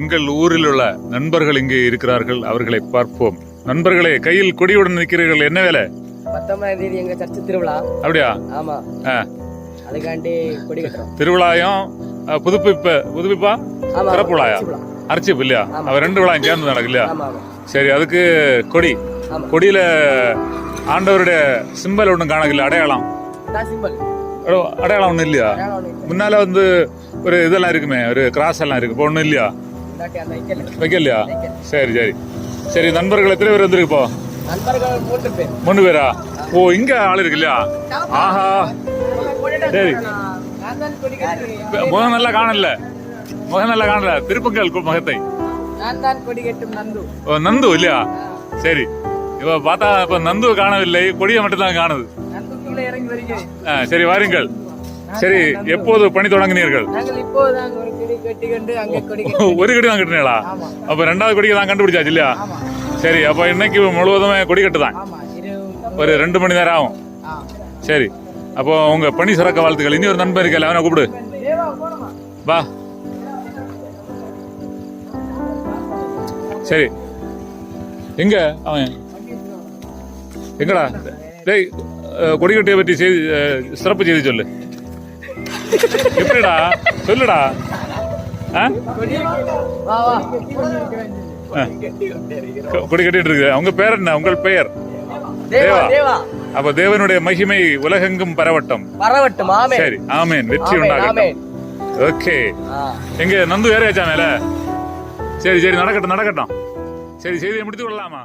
எங்கள் ஊரில் உள்ள நண்பர்கள் இங்கே இருக்கிறார்கள் அவர்களை பார்ப்போம். நண்பர்களே கையில் கொடியுடன் நிற்கிறீர்கள். என்ன வேலை? பத்தொன்பதாம் தேதி எங்க சர்ச்சு திருவிழா. அப்படியா? ஆமா. அதுக்காண்டி கொடி கட்டுறோம். திருவிழாயும் புதுப்பிப்பு புதுப்பிப்பா? சிறப்பு விழாயா. அர்ச்சிப்பு இல்லையா? ஆமா. அவ ரெண்டு விழாயும் சேர்ந்து நடக்கு இல்லையா? சரி அதுக்கு கொடி. கொடியில ஆண்டவருடைய சிம்பல் ஒன்றும் காணவில்லை அடையாளம். அடையாளம் ஒன்றும் இல்லையா? முன்னால வந்து ஒரு இதெல்லாம் இருக்குமே ஒரு கிராஸ் எல்லாம் இருக்கு. இப்போ ஒன்றும் இல்லையா? வைக்கலையா வைக்கல. சரி சரி. சரி நண்பர்கள் எத்தனை பேர் வந்திருக்கு இப்போ நண்பர்கள் மூன்று பேர். மூணு பேரா? ஓ இங்க ஆள் இருக்கு இல்லையா? ஆஹா. சரி. முகம் நல்லா காணல. முகம் நல்லா காணல. திருப்புங்கள் முகத்தை. ஓ நந்து இல்லையா? சரி. இப்ப பார்த்தா இப்ப நந்து காணவில்லை. கொடியை மட்டும் தான் காணுது சரி வாருங்கள். சரி எப்போது பணி தொடங்கினீர்கள்? ஒரு கொடி தான் கட்டினீங்களா? அப்ப ரெண்டாவது கொடியை தான் கண்டுபிடிச்சாச்சு இல்லையா? சரி அப்ப இன்னைக்கு முழுவதுமே கொடி கட்டு தான் ஒரு ரெண்டு மணி நேரம் ஆகும். சரி அப்போ உங்க பணி சிறக்க வாழ்த்துக்கள். இனி ஒரு நண்பர் இருக்கல அவனை கூப்பிடு. வா. சரி. எங்க? அவன். எங்கடா? டேய் கொடிக்கட்டையை பற்றி செய்தி சிறப்பு செய்தி சொல்லு. எப்படிடா? சொல்லுடா. கொடி கட்டிட்டு இருக்கு உங்க பேர் என்ன? உங்கள் பெயர்? தேவா அப்ப தேவனுடைய மகிமை உலகெங்கும் பரவட்டும். பரவட்டும். சரி ஆமேன். வெற்றி உண்டாகட்டும். ஓகே. எங்க நந்து வேறையாச்சா மேல? சரி சரி நடக்கட்டும் நடக்கட்டும். சரி செய்தியை முடித்து கொள்ளலாமா?